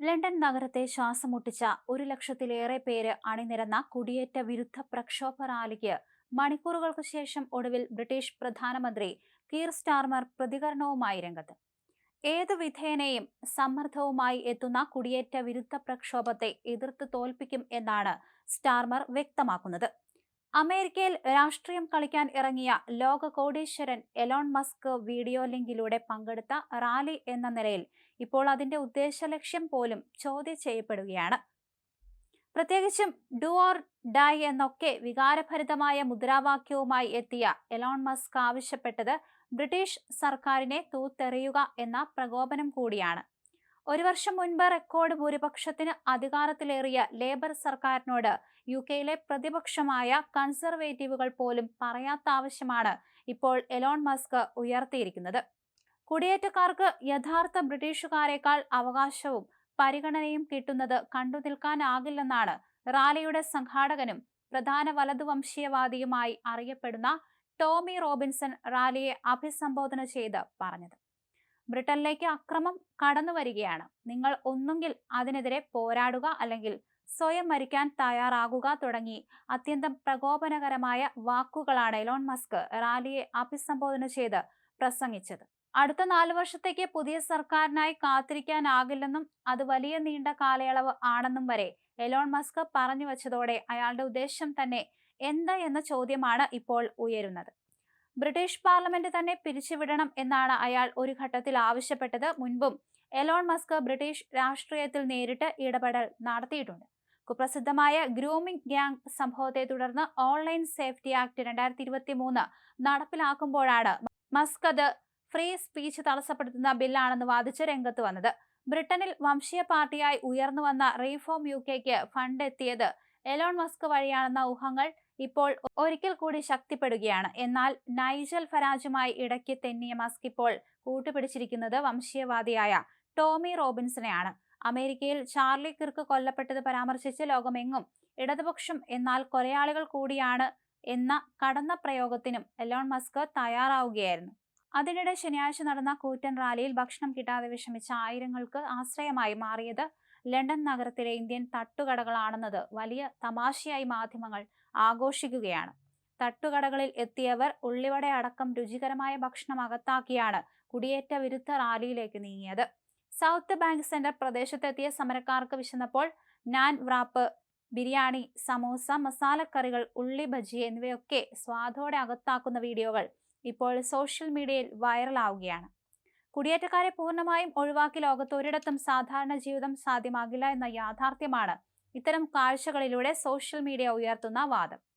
London നഗരത്തെ ശ്വാസമുട്ടിച്ച ഒരു ലക്ഷത്തിലേറെ പേര് അണിനിരന്ന കുടിയേറ്റ വിരുദ്ധ പ്രക്ഷോഭ റാലിക്ക് മണിക്കൂറുകൾക്ക് ശേഷം ഒടുവിൽ ബ്രിട്ടീഷ് പ്രധാനമന്ത്രി കീർ സ്റ്റാർമർ പ്രതികരണവുമായി രംഗത്ത്. ഏതു വിധേനയും സമ്മർദ്ദവുമായി എത്തുന്ന കുടിയേറ്റ വിരുദ്ധ പ്രക്ഷോഭത്തെ എതിർത്ത് തോൽപ്പിക്കും എന്നാണ് സ്റ്റാർമർ വ്യക്തമാക്കുന്നത്. അമേരിക്കയിൽ രാഷ്ട്രീയം കളിക്കാൻ ഇറങ്ങിയ ലോക കോടീശ്വരൻ എലോൺ മസ്ക് വീഡിയോ ലിങ്കിലൂടെ പങ്കെടുത്ത റാലി എന്ന നിലയിൽ ഇപ്പോൾ അതിന്റെ ഉദ്ദേശലക്ഷ്യം പോലും ചോദ്യം ചെയ്യപ്പെടുകയാണ്. പ്രത്യേകിച്ചും ഡു ഓർ ഡൈ എന്നൊക്കെ വികാരഭരിതമായ മുദ്രാവാക്യവുമായി എത്തിയ എലോൺ മസ്ക് ആവശ്യപ്പെട്ടത് ബ്രിട്ടീഷ് സർക്കാരിനെ തൂത്തെറിയുക എന്ന പ്രകോപനം കൂടിയാണ്. ഒരു വർഷം മുൻപ് റെക്കോർഡ് ഭൂരിപക്ഷത്തിന് അധികാരത്തിലേറിയ ലേബർ സർക്കാരിനോട് യു കെയിലെ പ്രതിപക്ഷമായ കൺസർവേറ്റീവുകൾ പോലും പറയാത്ത ആവശ്യമാണ് ഇപ്പോൾ എലോൺ മസ്ക് ഉയർത്തിയിരിക്കുന്നത്. കുടിയേറ്റക്കാർക്ക് യഥാർത്ഥ ബ്രിട്ടീഷുകാരെക്കാൾ അവകാശവും പരിഗണനയും കിട്ടുന്നത് കണ്ടു നിൽക്കാനാകില്ലെന്നാണ് റാലിയുടെ സംഘാടകനും പ്രധാന വലതുവംശീയവാദിയുമായി അറിയപ്പെടുന്ന ടോമി റോബിൻസൺ റാലിയെ അഭിസംബോധന ചെയ്ത് പറഞ്ഞത്. ബ്രിട്ടനിലേക്ക് അക്രമം കടന്നു വരികയാണ്. നിങ്ങൾ ഒന്നുകിൽ അതിനെതിരെ പോരാടുക അല്ലെങ്കിൽ സ്വയം മരിക്കാൻ തയ്യാറാകുക തുടങ്ങി അത്യന്തം പ്രകോപനകരമായ വാക്കുകളാണ് എലോൺ മസ്ക് റാലിയെ അഭിസംബോധന ചെയ്ത് പ്രസംഗിച്ചത്. അടുത്ത നാലു വർഷത്തേക്ക് പുതിയ സർക്കാരിനായി കാത്തിരിക്കാനാകില്ലെന്നും അത് വലിയ നീണ്ട കാലയളവ് ആണെന്നും വരെ എലോൺ മസ്ക് പറഞ്ഞു വച്ചതോടെ അയാളുടെ ഉദ്ദേശം തന്നെ എന്താ എന്ന ചോദ്യമാണ് ഇപ്പോൾ ഉയരുന്നത്. ബ്രിട്ടീഷ് പാർലമെന്റ് തന്നെ പിരിച്ചുവിടണം എന്നാണ് അയാൾ ഒരു ഘട്ടത്തിൽ ആവശ്യപ്പെട്ടത്. മുൻപും എലോൺ മസ്ക് ബ്രിട്ടീഷ് രാഷ്ട്രീയത്തിൽ നേരിട്ട് ഇടപെടൽ നടത്തിയിട്ടുണ്ട്. കുപ്രസിദ്ധമായ ഗ്രൂമിംഗ് ഗ്യാങ് സംഭവത്തെ തുടർന്ന് ഓൺലൈൻ സേഫ്റ്റി ആക്ട് രണ്ടായിരത്തി ഇരുപത്തി മൂന്ന് നടപ്പിലാക്കുമ്പോഴാണ് മസ്ക് അത് ഫ്രീ സ്പീച്ച് തടസ്സപ്പെടുത്തുന്ന ബില്ലാണെന്ന് വാദിച്ച് രംഗത്ത് വന്നത്. ബ്രിട്ടനിൽ വംശീയ പാർട്ടിയായി ഉയർന്നു വന്ന റീഫോം യു കെക്ക് ഫണ്ട് എത്തിയത് എലോൺ മസ്ക് വഴിയാണെന്ന ഊഹങ്ങൾ ഇപ്പോൾ ഒരിക്കൽ കൂടി ശക്തിപ്പെടുകയാണ്. എന്നാൽ നൈജൽ ഫരാജുമായി ഇടയ്ക്ക് തെന്നിയ മസ്ക് ഇപ്പോൾ കൂട്ടുപിടിച്ചിരിക്കുന്നത് വംശീയവാദിയായ ടോമി റോബിൻസിനെയാണ്. അമേരിക്കയിൽ ചാർലി കിർക്ക് കൊല്ലപ്പെട്ടത് പരാമർശിച്ച് ലോകമെങ്ങും ഇടതുപക്ഷം എന്നാൽ കൊലയാളികൾ കൂടിയാണ് എന്ന കടന്ന പ്രയോഗത്തിനും എലോൺ മസ്ക് തയ്യാറാവുകയായിരുന്നു. അതിനിടെ ശനിയാഴ്ച നടന്ന കൂറ്റൻ റാലിയിൽ ഭക്ഷണം കിട്ടാതെ വിഷമിച്ച ആയിരങ്ങൾക്ക് ആശ്രയമായി മാറിയത് ലണ്ടൻ നഗരത്തിലെ ഇന്ത്യൻ തട്ടുകടകളാണെന്നത് വലിയ തമാശയായി മാധ്യമങ്ങൾ ആഘോഷിക്കുകയാണ്. തട്ടുകടകളിൽ എത്തിയവർ ഉള്ളിവട അടക്കം രുചികരമായ ഭക്ഷണം അകത്താക്കിയാണ് കുടിയേറ്റ വിരുദ്ധ റാലിയിലേക്ക് നീങ്ങിയത്. സൗത്ത് ബാങ്ക് സെന്റർ പ്രദേശത്തെത്തിയ സമരക്കാർക്ക് വിശന്നപ്പോൾ നാൻ വ്രാപ്പ് ബിരിയാണി സമോസ മസാലക്കറികൾ ഉള്ളി ബജി എന്നിവയൊക്കെ സ്വാദോടെ അകത്താക്കുന്ന വീഡിയോകൾ ഇപ്പോൾ സോഷ്യൽ മീഡിയയിൽ വൈറലാവുകയാണ്. കുടിയേറ്റക്കാരെ പൂർണമായും ഒഴിവാക്കി ലോകത്ത് ഒരിടത്തും സാധാരണ ജീവിതം സാധ്യമാകില്ല എന്ന യാഥാർത്ഥ്യമാണ് ഇത്തരം കാഴ്ചകളിലൂടെ സോഷ്യൽ മീഡിയ ഉയർത്തുന്ന വാദം.